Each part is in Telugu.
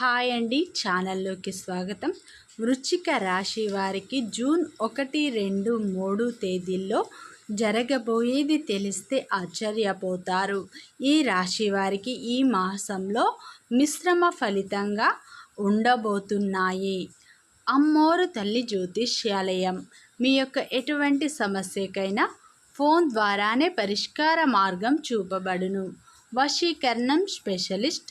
హాయ్ అండి. ఛానల్లోకి స్వాగతం. వృచ్చిక రాశి వారికి జూన్ ఒకటి రెండు మూడు తేదీల్లో జరగబోయేది తెలిస్తే ఆశ్చర్యపోతారు. ఈ రాశి వారికి ఈ మాసంలో మిశ్రమ ఫలితంగా ఉండబోతున్నాయి. అమ్మోరు తల్లి జ్యోతిష్యాలయం. మీ యొక్క ఎటువంటి సమస్యకైనా ఫోన్ ద్వారానే పరిష్కార మార్గం చూపబడును. వశీకరణం స్పెషలిస్ట్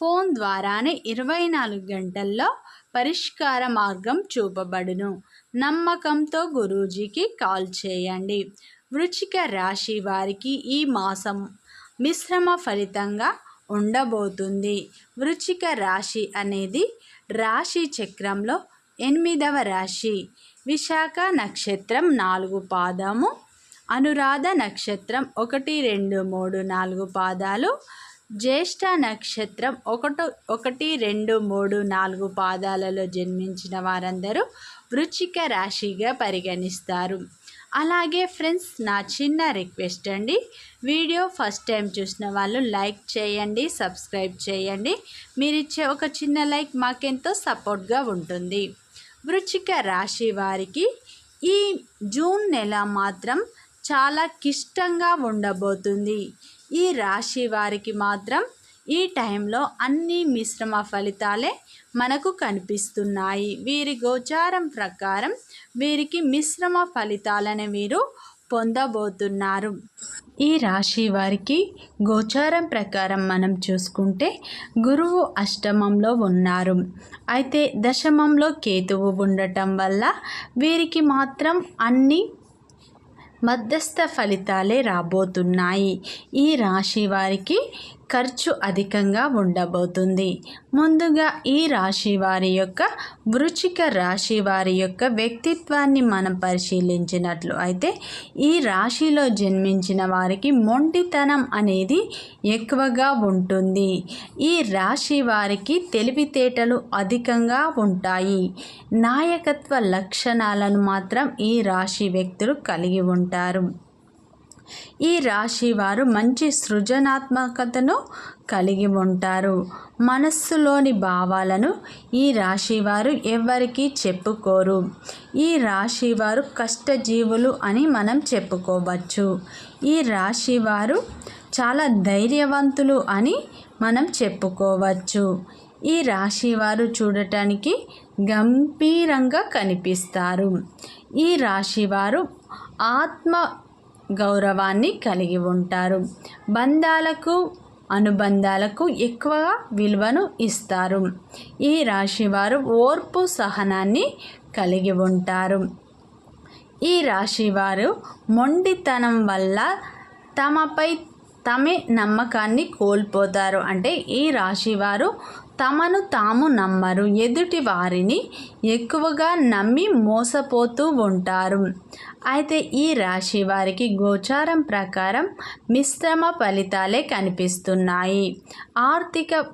ఫోన్ ద్వారానే ఇరవై నాలుగు గంటల్లో పరిష్కార మార్గం చూపబడును. నమ్మకంతో గురూజీకి కాల్ చేయండి. వృచిక రాశి వారికి ఈ మాసం మిశ్రమ ఫలితంగా ఉండబోతుంది. వృచిక రాశి అనేది రాశి చక్రంలో ఎనిమిదవ రాశి. విశాఖ నక్షత్రం నాలుగు పాదము అనురాధ నక్షత్రం ఒకటి రెండు మూడు నాలుగు పాదాలు జ్యేష్ఠ నక్షత్రం ఒకటో ఒకటి రెండు మూడు నాలుగు పాదాలలో జన్మించిన వారందరూ వృచ్చిక రాశిగా పరిగణిస్తారు. అలాగే ఫ్రెండ్స్ నా చిన్న రిక్వెస్ట్ అండి. వీడియో ఫస్ట్ టైం చూసిన వాళ్ళు లైక్ చేయండి సబ్స్క్రైబ్ చేయండి. మీరు ఇచ్చే ఒక చిన్న లైక్ మాకెంతో సపోర్ట్గా ఉంటుంది. వృచ్చిక రాశి వారికి ఈ జూన్ నెల మాత్రం చాలా క్లిష్టంగా ఉండబోతుంది. ఈ రాశి వారికి మాత్రం ఈ టైంలో అన్ని మిశ్రమ ఫలితాలే మనకు కనిపిస్తున్నాయి. వీరి గోచారం ప్రకారం వీరికి మిశ్రమ ఫలితాలను వీరు పొందబోతున్నారు. ఈ రాశి వారికి గోచారం ప్రకారం మనం చూసుకుంటే గురువు అష్టమంలో ఉన్నారు. అయితే దశమంలో కేతువు ఉండటం వల్ల వీరికి మాత్రం అన్ని మధ్యస్థ ఫలితాలే రాబోతున్నాయి. ఈ రాశి వారికి ఖర్చు అధికంగా ఉండబోతుంది. ముందుగా ఈ రాశి వారి యొక్క వృచిక రాశి వారి యొక్క వ్యక్తిత్వాన్ని మనం పరిశీలించినట్లు అయితే ఈ రాశిలో జన్మించిన వారికి మొండితనం అనేది ఎక్కువగా ఉంటుంది. ఈ రాశి వారికి తెలివితేటలు అధికంగా ఉంటాయి. నాయకత్వ లక్షణాలను మాత్రం ఈ రాశి వ్యక్తులు కలిగి ఉంటారు. ఈ రాశి వారు మంచి సృజనాత్మకతను కలిగి ఉంటారు. మనస్సులోని భావాలను ఈ రాశి వారు ఎవరికీ చెప్పుకోరు. ఈ రాశి వారు కష్టజీవులు అని మనం చెప్పుకోవచ్చు. ఈ రాశి వారు చాలా ధైర్యవంతులు అని మనం చెప్పుకోవచ్చు. ఈ రాశి వారు చూడటానికి గంభీరంగా కనిపిస్తారు. ఈ రాశి వారు ఆత్మ గౌరవాన్ని కలిగి ఉంటారు. బంధాలకు అనుబంధాలకు ఎక్కువ విలువను ఇస్తారు. ఈ రాశివారు ఓర్పు సహనాన్ని కలిగి ఉంటారు. ఈ రాశివారు మొండితనం వల్ల తమపై తమే నమ్మకాన్ని కోల్పోతారు. అంటే ఈ రాశివారు తమను తాము నమ్మరు. ఎదుటి వారిని ఎక్కువగా నమ్మి మోసపోతూ ఉంటారు. అయితే ఈ రాశి వారికి గోచారం ప్రకారం మిశ్రమ ఫలితాలే కనిపిస్తున్నాయి. ఆర్థిక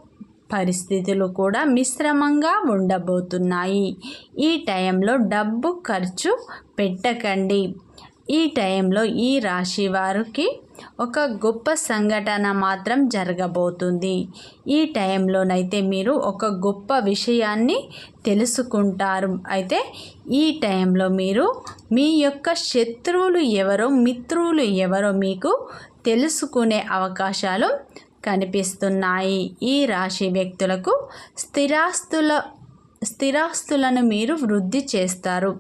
పరిస్థితులు కూడా మిశ్రమంగా ఉండబోతున్నాయి. ఈ టైంలో డబ్బు ఖర్చు పెట్టకండి. ఈ టైంలో ఈ రాశి వారికి ఒక గొప్ప సంఘటన మాత్రం జరగబోతుంది. ఈ టైంలోనైతే మీరు ఒక గొప్ప విషయాన్ని తెలుసుకుంటారు. అయితే ఈ టైంలో మీరు మీ యొక్క శత్రువులు ఎవరో మిత్రువులు ఎవరో మీకు తెలుసుకునే అవకాశాలు కనిపిస్తున్నాయి. ఈ రాశి వ్యక్తులకు స్థిరాస్తుల స్థిరాస్తులను మీరు వృద్ధి చేస్తారు.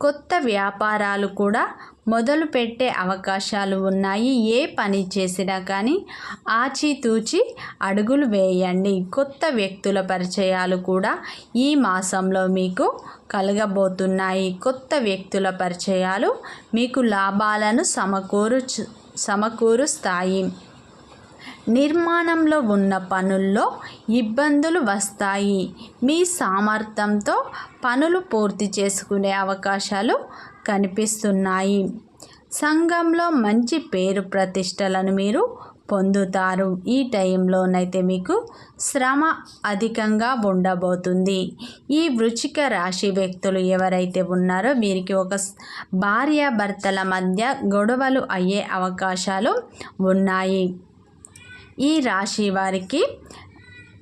కొత్త వ్యాపారాలు కూడా మొదలు పెట్టే అవకాశాలు ఉన్నాయి. ఏ పని చేసినా కానీ ఆచితూచి అడుగులు వేయండి. కొత్త వ్యక్తుల పరిచయాలు కూడా ఈ మాసంలో మీకు కలగబోతున్నాయి. కొత్త వ్యక్తుల పరిచయాలు మీకు లాభాలను సమకూరు సమకూరుస్తాయి. నిర్మాణంలో ఉన్న పనుల్లో ఇబ్బందులు వస్తాయి. మీ సామర్థ్యంతో పనులు పూర్తి చేసుకునే అవకాశాలు కనిపిస్తున్నాయి. సంఘంలో మంచి పేరు ప్రతిష్టలను మీరు పొందుతారు. ఈ టైంలోనైతే మీకు శ్రమ అధికంగా ఉండబోతుంది. ఈ వృచ్చిక రాశి వ్యక్తులు ఎవరైతే ఉన్నారో వీరికి ఒక భార్యాభర్తల మధ్య గొడవలు అయ్యే అవకాశాలు ఉన్నాయి. ఈ రాశి వారికి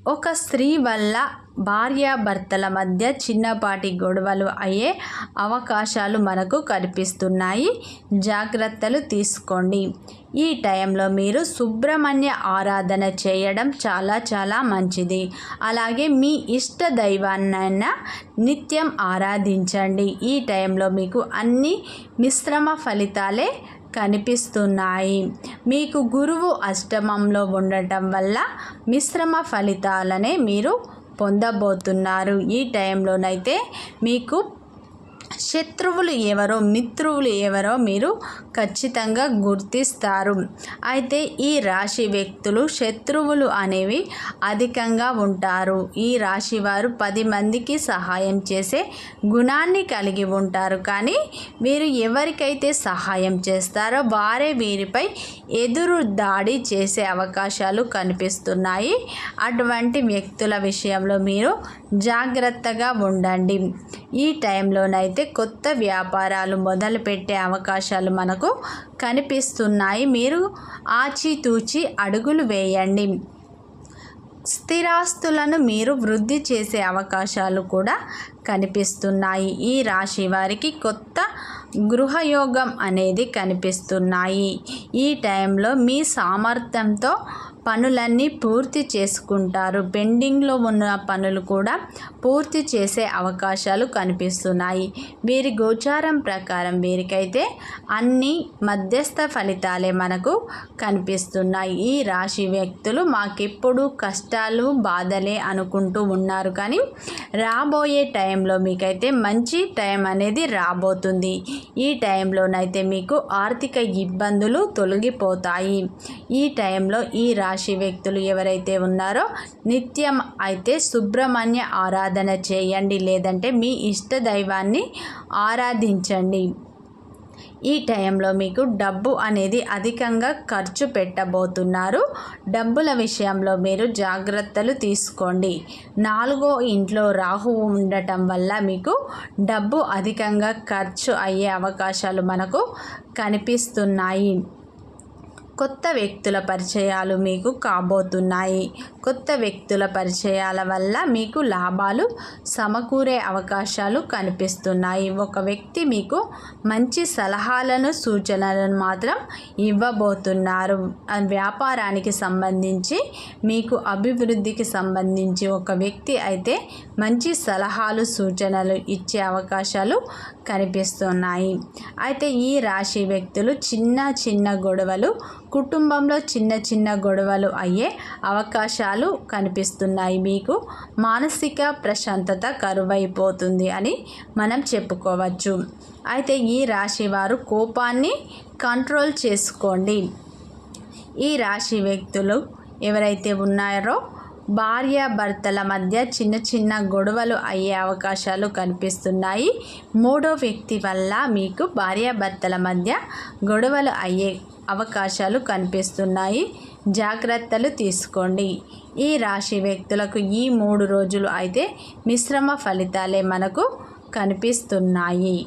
ఒక స్త్రీ వల్ల భార్యాభర్తల మధ్య చిన్నపాటి గొడవలు అయ్యే అవకాశాలు మనకు కనిపిస్తున్నాయి. జాగ్రత్తలు తీసుకోండి. ఈ టైంలో మీరు సుబ్రహ్మణ్య ఆరాధన చేయడం చాలా చాలా మంచిది. అలాగే మీ ఇష్ట దైవాన్నైనా నిత్యం ఆరాధించండి. ఈ టైంలో మీకు అన్ని మిశ్రమ ఫలితాలే కనిపిస్తున్నాయి. మీకు గురువు అష్టమంలో ఉండటం వల్ల మిశ్రమ ఫలితాలనే మీరు పొందబోతున్నారు. ఈ టైంలోనైతే మీకు శత్రువులు ఎవరో మిత్రువులు ఎవరో మీరు ఖచ్చితంగా గుర్తిస్తారు. అయితే ఈ రాశి వ్యక్తులు శత్రువులు అనేవి అధికంగా ఉంటారు. ఈ రాశి వారు పది మందికి సహాయం చేసే గుణాన్ని కలిగి ఉంటారు. కానీ వీరు ఎవరికైతే సహాయం చేస్తారో వారే వీరిపై ఎదురు దాడి చేసే అవకాశాలు కనిపిస్తున్నాయి. అటువంటి వ్యక్తుల విషయంలో మీరు జాగ్రత్తగా ఉండండి. ఈ టైంలోనైతే అయితే కొత్త వ్యాపారాలు మొదలుపెట్టే అవకాశాలు మనకు కనిపిస్తున్నాయి. మీరు ఆచితూచి అడుగులు వేయండి. స్థిరాస్తులను మీరు వృద్ధి చేసే అవకాశాలు కూడా కనిపిస్తున్నాయి. ఈ రాశి వారికి కొత్త గృహయోగం అనేది కనిపిస్తున్నాయి. ఈ టైంలో మీ సామర్థ్యంతో పనులన్నీ పూర్తి చేసుకుంటారు. పెండింగ్లో ఉన్న పనులు కూడా పూర్తి చేసే అవకాశాలు కనిపిస్తున్నాయి. వీరి గోచారం ప్రకారం వీరికైతే అన్ని మధ్యస్థ ఫలితాలే మనకు కనిపిస్తున్నాయి. ఈ రాశి వ్యక్తులు మాకెప్పుడు కష్టాలు బాధలే అనుకుంటూ ఉన్నారు. కానీ రాబోయే టైంలో మీకైతే మంచి టైం అనేది రాబోతుంది. ఈ టైంలోనైతే మీకు ఆర్థిక ఇబ్బందులు తొలగిపోతాయి. ఈ టైంలో ఈ రాశి వ్యక్తులు ఎవరైతే ఉన్నారో నిత్యం అయితే సుబ్రహ్మణ్య ఆరాధన చేయండి లేదంటే మీ ఇష్ట దైవాన్ని ఆరాధించండి. ఈ టైంలో మీకు డబ్బు అనేది అధికంగా ఖర్చు పెట్టబోతున్నారు. డబ్బుల విషయంలో మీరు జాగ్రత్తలు తీసుకోండి. నాలుగో ఇంట్లో రాహు ఉండటం వల్ల మీకు డబ్బు అధికంగా ఖర్చు అయ్యే అవకాశాలు మనకు కనిపిస్తున్నాయి. కొత్త వ్యక్తుల పరిచయాలు మీకు కాబోతున్నాయి. కొత్త వ్యక్తుల పరిచయాల వల్ల మీకు లాభాలు సమకూరే అవకాశాలు కనిపిస్తున్నాయి. ఒక వ్యక్తి మీకు మంచి సలహాలను సూచనలను మాత్రం ఇవ్వబోతున్నారు. వ్యాపారానికి సంబంధించి మీకు అభివృద్ధికి సంబంధించి ఒక వ్యక్తి అయితే మంచి సలహాలు సూచనలు ఇచ్చే అవకాశాలు కనిపిస్తున్నాయి. అయితే ఈ రాశి వ్యక్తులు చిన్న చిన్న గొడవలు కుటుంబంలో చిన్న చిన్న గొడవలు అయ్యే అవకాశాలు కనిపిస్తున్నాయి. మీకు మానసిక ప్రశాంతత కరువైపోతుంది అని మనం చెప్పుకోవచ్చు. అయితే ఈ రాశి వారు కోపాన్ని కంట్రోల్ చేసుకోండి. ఈ రాశి వ్యక్తులు ఎవరైతే ఉన్నారో భార్యాభర్తల మధ్య చిన్న చిన్న గొడవలు అయ్యే అవకాశాలు కనిపిస్తున్నాయి. మూడో వ్యక్తి వల్ల మీకు భార్యాభర్తల మధ్య గొడవలు అయ్యే అవకాశాలు కనిపిస్తున్నాయి. జాగ్రత్తలు తీసుకోండి. ఈ రాశి వ్యక్తులకు ఈ మూడు రోజులు అయితే మిశ్రమ ఫలితాలే మనకు కనిపిస్తున్నాయి.